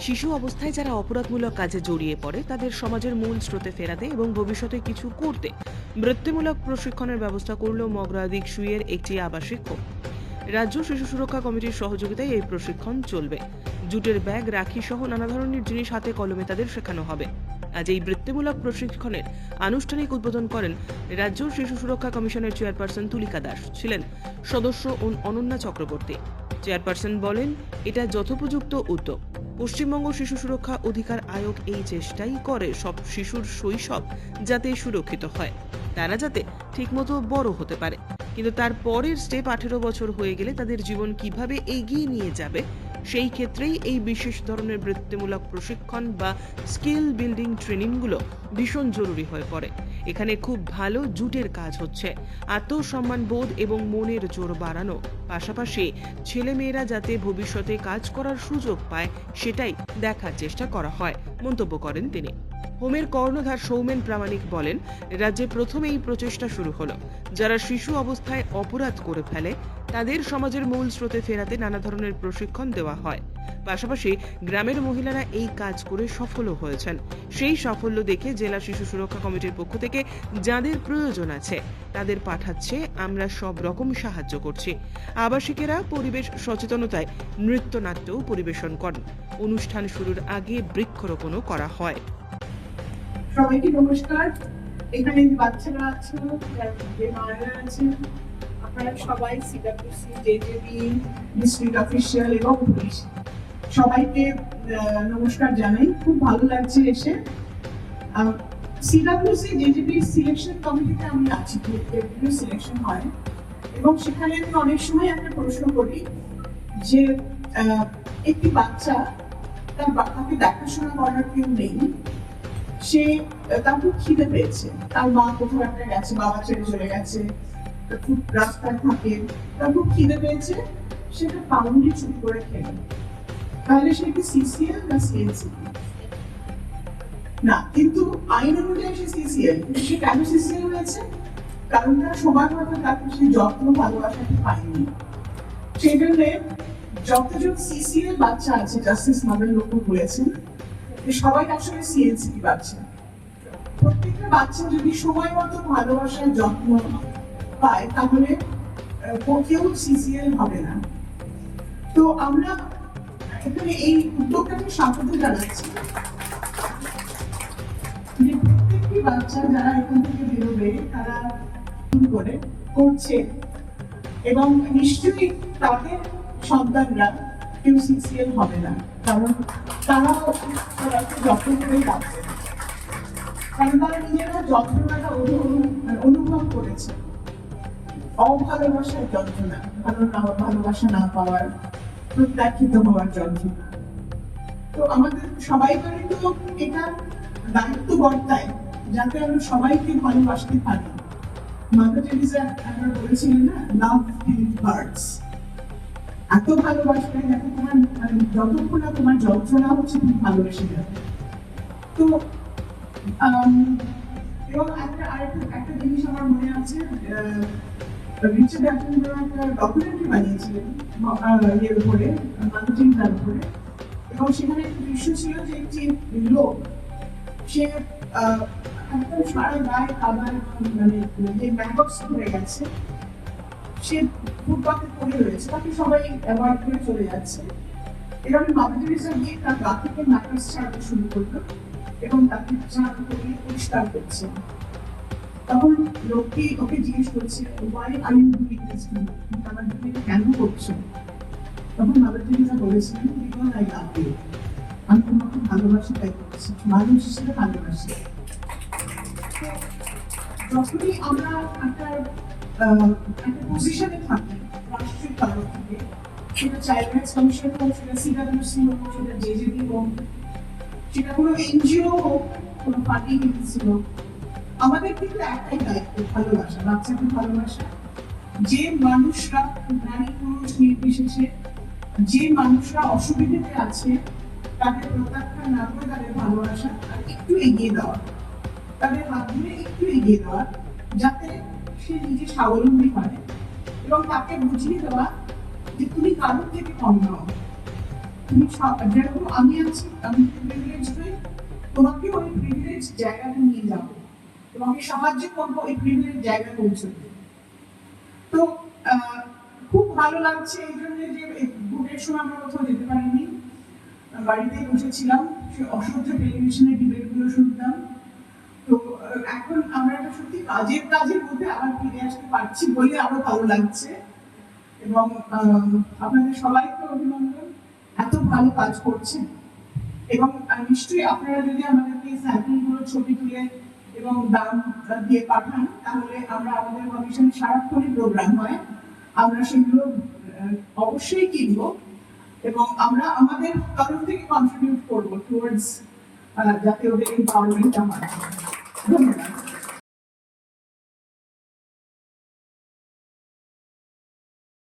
শিশু অবস্থায় যারা অপরাধমূলক কাজে জড়িয়ে পড়ে, তাদের সমাজের মূল স্রোতে ফেরাতে এবং ভবিষ্যতে কিছু করতে। বৃত্তিমূলক প্রশিক্ষণের ব্যবস্থা করল মগরা দিকসুইয়ের একটি আবাসিক হোম। রাজ্য শিশু সুরক্ষা কমিটির সহযোগিতায় এই প্রশিক্ষণ চলবে। জুটের ব্যাগ, রাখি সহ নানা ধরনের জিনিস হাতে কলমে তাদের শেখানো হবে। আজ এই বৃত্তিমূলক প্রশিক্ষণের আনুষ্ঠানিক উদ্বোধন করেন রাজ্য শিশু সুরক্ষা কমিশনের চেয়ারপারসন তুলিকা দাস। ছিলেন সদস্য অন- অনন্যা চক্রবর্তী। চেয়ারপারসন বলেন, এটা যথোপযুক্ত উদ্যোগ। পশ্চিমবঙ্গ শিশু সুরক্ষা অধিকার আয়োগ এই চেষ্টাই করে সব শিশুর শৈশব যাতে সুরক্ষিত হয়। তারা যাতে ঠিকমতো বড় হতে পারে। কিন্তু তার পরের স্টেপ আঠেরো বছর হয়ে গেলে তাদের জীবন কীভাবে এগিয়ে নিয়ে যাবে সেই ক্ষেত্রেই এই বিশেষ ধরনের বৃত্তিমূলক প্রশিক্ষণ বা স্কিল বিল্ডিং ট্রেনিংগুলো ভীষণ জরুরি হয়ে পড়ে। এখানে খুব ভালো জুটের কাজ হচ্ছে। আত্মসম্মান বোধ এবং মনের জোর বাড়ানো। পাশাপাশি ছেলেমেয়েরা যাতে ভবিষ্যতে কাজ করার সুযোগ পায়, সেটাই দেখার চেষ্টা করা হয়, মন্তব্য করেন তিনি। হোমের কর্ণধার সৌমেন প্রামাণিক বলেন, রাজ্যে প্রথম এই প্রচেষ্টা শুরু হলো। যারা শিশু অবস্থায় অপরাধ করে ফেলে, তাদের সমাজের মূল স্রোতে ফেরাতে নানা ধরনের প্রশিক্ষণ দেওয়া হয়। পাশাপাশি গ্রামের মহিলারা এই কাজ করে সফলও হয়েছেন। সেই সাফল্য দেখে জেলা শিশু সুরক্ষা কমিটির পক্ষ থেকে যাদের প্রয়োজন আছে, তাদের পাঠাচ্ছে, আমরা সব রকম সাহায্য করছি। আবাসিকেরা পরিবেশ সচেতনতায় নৃত্যনাট্যও পরিবেশন করেন। অনুষ্ঠান শুরুর আগে বৃক্ষরোপণও করা হয়। সবাইকে নমস্কার। এখানে বাচ্চারা আছেন যে মায়েরা আপনারা সবাই সিডাব্লিউসি জেজেবি ডিস্ট্রিক্ট অফিসিয়াল এবং পুলিশ সবাইকে নমস্কার জানাই। খুব ভালো লাগছে এসে। সিডাব্লিউসি জেজেবি সিলেকশন কমিটিতে আমি আছি সিলেকশন হয়। এবং সেখানে আমি অনেক সময় একটা প্রশ্ন করি যে একটি বাচ্চা তার তাকে দেখাশোনা করার কেউ নেই। সে তার খুব খিদে পেয়েছে। তার মা কোথাও একটা গেছে বাবা ছেড়ে চলে গেছে খুব রাস্তায় থাকে। তার খুব খিদে পেয়েছে সেটা পাউন্ডি চুপ করে খেলো। তাহলে সে কি সিসিএল না সিএনসি না, কিন্তু আইন অনুযায়ী সে সিসিএল। সে কেন সিসিএল হয়েছে? কারণ তার মতো তাকে সে যত্ন ভালোবাসাকে পায়নি। সেই জন্য যতজন সিসিএল বাচ্চা আছে জাস্টিস মাদার লোক বলেছেন যে সবাই আসলে সিএনসি বাচ্চা প্রত্যেকটা বাচ্চা যদি সময় মতো ভালোবাসার যত্ন পায়, তাহলে কেউ সিসিএল হবে না। তো আমরা এখানে এই উদ্যোগটাকে স্বাগত জানাচ্ছি। যে প্রত্যেকটি বাচ্চা যারা এখান থেকে বেরোবে, তারা করে, করছে, এবং নিশ্চয়ই তাদের সন্তানরা কেউ সিসিএল হবে না। কারণ তাদেরকে যত্ন করেই রাখবে কারণ তারা নিজেরা যন্ত্রণাটা অনুভব করেছে। অভালোবাসার যন্ত্রণা ভালো না ভালোবাসা না পাওয়ার, প্রত্যাখ্যিত হওয়ার যন্ত্রণা। তো আমাদের সবাই করে তো এটা দায়িত্ব বর্তায় যাতে আমরা সবাইকে ভালোবাসতে পারি। মাদার টেরিজা একবার বলেছিলেন না লাভ হার্টস এত ভালোবাসবে যাতে তোমার মানে যতক্ষণ না তোমার যন্ত্রণা হচ্ছে, তুমি ভালোবেসে যাবে। তো এবং একটা, আরেকটা, একটা জিনিস আমার মনে আছে রিচার্ড অ্যাটনবরো একটা ডকুমেন্টারি বানিয়েছিলেন ইয়ের উপরে মানচিন্তার উপরে। এবং সেখানে একটা দৃশ্য ছিল যে একটি লোক, সে একদম সারা গায়ে কাদার মানে যে ম্যাগস ধরে গেছে। সে ফুটপাতে পড়ে রয়েছে, তাকে সবাই অ্যাভয়েড করে চলে যাচ্ছে। এরকম মাদার টেরিজা গিয়ে তার গা থেকে ম্যাগস ছাড়াতে শুরু করল এবং তাকে চান করে পরিষ্কার করছে। তখন লোকটি ওকে জিজ্ঞেস করছে why are you doing this কেন করছ? তখন মাদার টেরিজা বলেছিলেন বিকজ আই লাভ ইউ আমি তোমাকে ভালোবাসি, তাই করছি। মানুষ হিসেবে ভালোবাসি। যখনই আমরা একটা পজিশনে থাকি রাষ্ট্রীয় তরফ থেকে সেটা চাইল্ড রাইটস কমিশন হোক, সেটা হোক সেটা হোক, সেটা কোনো এনজিও হোক, কোনো পার্টি আমাদের কিন্তু একটাই দায়িত্ব, ভালোবাসা, বাচ্চাকে ভালোবাসা। যে মানুষরা নারী পুরুষ নির্বিশেষে, যে মানুষরা অসুবিধাতে আছে, তাদের প্রত্যাখ্যান না করে তাদের ভালোবাসা একটু এগিয়ে দেওয়া, তাদের ধরে একটু এগিয়ে দেওয়া, যাতে সে নিজে স্বাবলম্বী হয় এবং তাকে বুঝিয়ে দেওয়া যে তুমি কারোর থেকে কম নাও। তুমি যেরকম আমি আছি, আমি প্রিভিলেজ ওই প্রিভিলেজ জায়গাটা নিয়ে যাব। তোমাকে সাহায্য করব ওই প্রিভিলেজ জায়গা পৌঁছতে। তো খুব ভালো লাগছে এই জন্য যে ভোটের সময় আমরা কোথাও যেতে পারিনি। বাড়িতেই বসেছিলাম, সে অসহ্য টেলিভিশনের ডিবেটগুলো শুনতাম। আমরা সত্যি কাজের কাজের মধ্যে আবার ফিরে আসতে পারছি বলে আরও ভালো লাগছে। এবং আপনাদের সবাইকে অভিনন্দন। এত ভালো কাজ করছেন। এবং নিশ্চয়ই আপনারা যদি আমাদেরকে স্যাম্পলগুলো ছবি তুলে এবং দাম দিয়ে পাঠান, তাহলে আমরা আমাদের কমিশন সারাক্ষণই প্রোগ্রাম হয়। আমরা সেগুলো অবশ্যই কিনবো। এবং আমরা আমাদের তরফ থেকে কন্ট্রিবিউট করব টুয়ার্ডস যাতে ওদের এম্পাওয়ারমেন্টটা হয়। ধন্যবাদ।